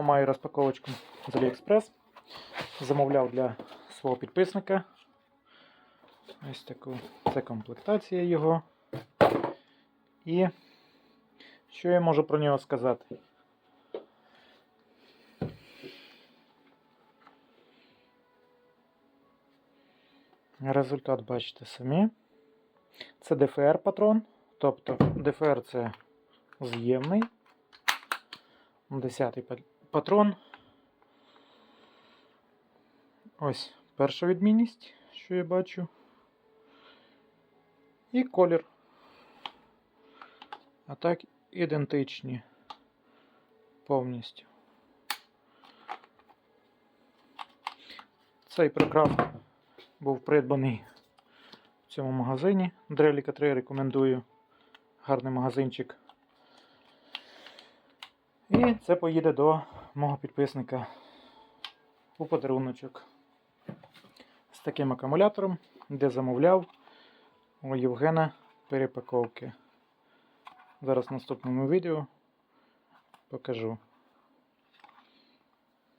Маю розпаковочку з AliExpress. Замовляв для свого підписника. Ось таку. Це комплектація його. І що я можу про нього сказати? Результат бачите самі. Це DFR патрон. Тобто DFR це з'ємний. 10 патрон. Ось перша відмінність, що я бачу. І колір. А так ідентичні повністю. Цей прикрав був придбаний в цьому магазині. Дреліка 3 рекомендую. Гарний магазинчик. І це поїде до мого підписника у подаруночок з таким акумулятором, де замовляв у Євгена перепаковки. Зараз в наступному відео покажу.